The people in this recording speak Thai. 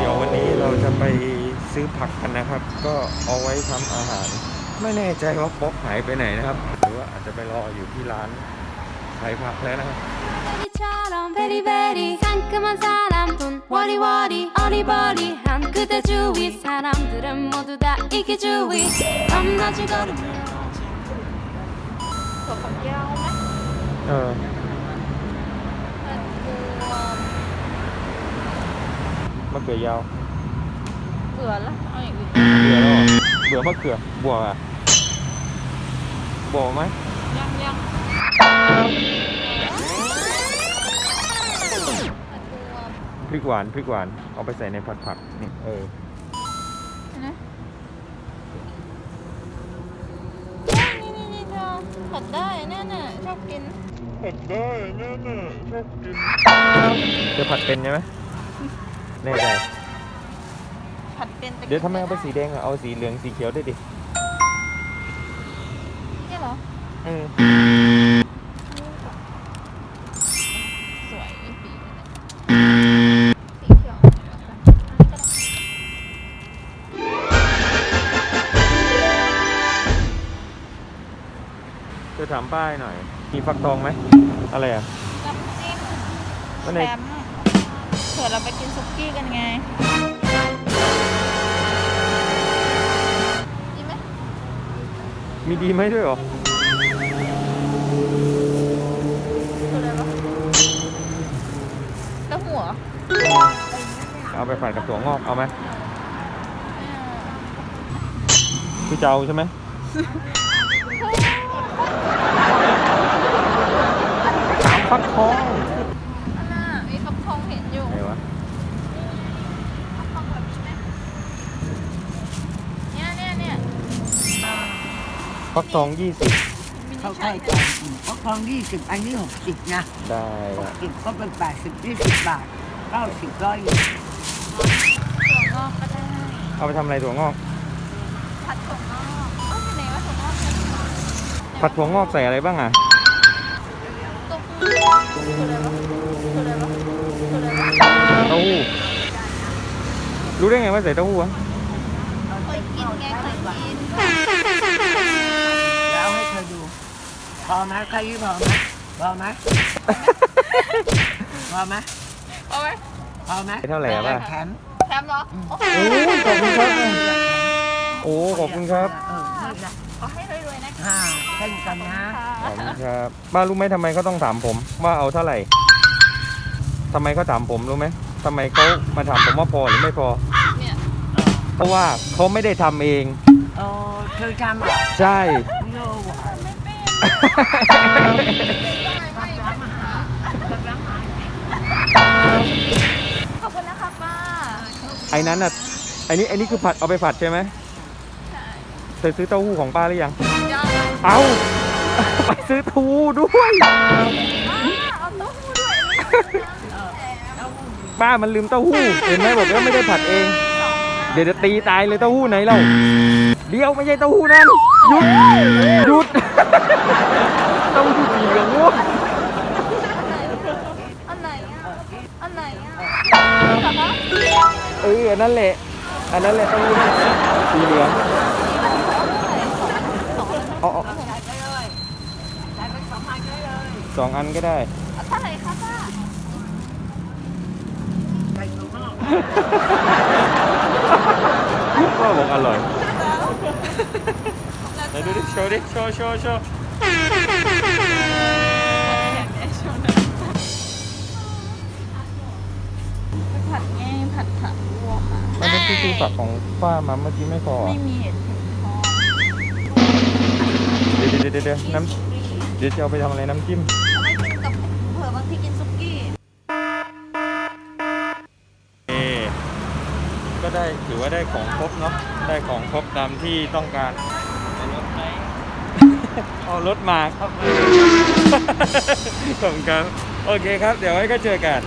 เดี๋ยววันนี้เราจะไปซื้อผักกันนะครับ ก็เอาไว้ทำอาหาร ไม่แน่ใจว่าป๊อกหายไปไหนนะครับ หรือว่าอาจจะไปรออยู่ที่ร้านขายผักแล้วนะครับ 처럼 베리베리 상큼한 사람뿐 워리워리 어리버리한 그대 주위 사람들은 모두 다 이기주의 밤낮을 걸으며 ถั่วฝัก ะเขือยาว เบื่อละเอาอย่างอื่นเบื่อแล้วเหรอเบื่อมะเขือบัวอะบัวไหมยังยังพริกหวานพริกหวานเอาไปใส่ในผัดผักนี่เออนะนี่นี่นี่เธอผัดได้เนี่ยน่ะชอบกิน ผัดได้นั่นน่ะชอบกินจะผัดเป็นใช่ไหม แน่ใจผัดเป็นแต่เดี๋ยวทำไมเอาไปสีแดงอะเอาสีเหลืองสีเขียวด้วยดิเนี่ยเหรออืมสวยสีสีเขียวอันนี้ก็ได้จะถามป้ายหน่อย มีฟักทองไหมอะไรอะน้ำจิ้มวันไหนแซมเผื่อเราไปกินซุกี้กันไงดีไหมมีดีไหมด้วยเหรอคืออะไรวะแล้วหัวเอาไปผัดกับถั่วงอกเอาไหมไม่เอาคือจะเอาใช่ไหมถามฟักทอง อันน่ะมีฟักทองเห็นอยู่ ไหนวะ ฟักทองแบบนี้ไหมเนี่ยเนี่ยเนี่ย ฟักทองยี่สิบเข้าใกล้กันเพราะทองยี่สิบอันนี้หกสิบนะได้หกอะสิบก็เป็นแปดสิบยี่สิบบาทเก้าสิบร้อยอยู่ถั่วงอกก็ได้เอาไปทำอะไรถั่วงอก ผัดถั่วงอกเอ้ยไหนว่าถั่วงอกผัดถั่วงอกใส่อะไรบ้างอะตุ๊กคืออะไรวะคืออะไรวะคืออะไรวะเต้าหู้รู้ได้ไงว่าใส่เต้าหู้อะเคยกินไงเคยกิน แล้วให้เธอดู พ อไหมใครยี่พอไหมพอไหมพอไหมเอาไหมพอไหมเท่าไหร่อะป้าแถมแถมเหรอโอ้โหโอ้ยขอบคุณครับโอ้ขอบคุณครับเออนี่นะขอให้รวยๆนะคะห้าเช่นกันนะขอบคุณครับป้ารู้ไหมทำไมเขาต้องถามผม ว่าเอาเท่าไหร่ทำไมเขาถามผมรู้ไหมทำไมเขามาถามผมว่าพอหรือไม่พอเนี่ยเพราะว่าเขาไม่ได้ทำเองโอ้เธอจำเหรอใช่ ขอบคุณนะคะป้าไอ้นั้นอะไอ้นี้ไอ้นี้คือผัดเอาไปผัดใช่ไหมใช่เคยซื้อเต้าหู้ของป้าหรือยัง ยอดเอา ไปซื้อเต้าหู้ด้วย ป้าเอาเต้าหู้ด้วยแถมป้ามันลืมเต้าหู้เห็นไหมบอกว่าไม่ได้ผัดเอง เดี๋ยวจะตีตายเลยเต้าหู้ไหนเราเดี๋ยวไม่ใช่เต้าหู้นั่นหยุดหยุดเต้าหู้สีเหลืองวะอันไหนอะ อันไหนอะเหรอคะเอออันนั่นแหละ อันนั้นแหละเต้าหู้สีเหลืองเอาเอาจ่ายไปเลยจ่ายไปสองพันได้เลยสองอันก็ได้เท่าไหร่คะป้าใส่ถุงนอกก็ บอกอร่อยไหนดูดิโชว์ดิโชว์โชว์โชว์ผัดไงผัดผักรวมอะมันเป็นที่ซื้อฝักของป้ามาเมื่อกี้ไม่พอไม่มีเห็ดเข็มทองเดี๋ยวเดี๋ยวเดี๋ยวเดี๋ยวน้ำเดี๋ยวจะเอาไปทำอะไรน้ำจิ้ม เอาไม่กินกับเผื่อบางทีกินซุกี้ เอก็ ได้ถือว่าได้ของครบเนาะได้ของครบตามที่ต้องการรถไหมเอารถมาครับขอบคุณครับ โอเคครับ เดี๋ยวไว้ก็เจอกัน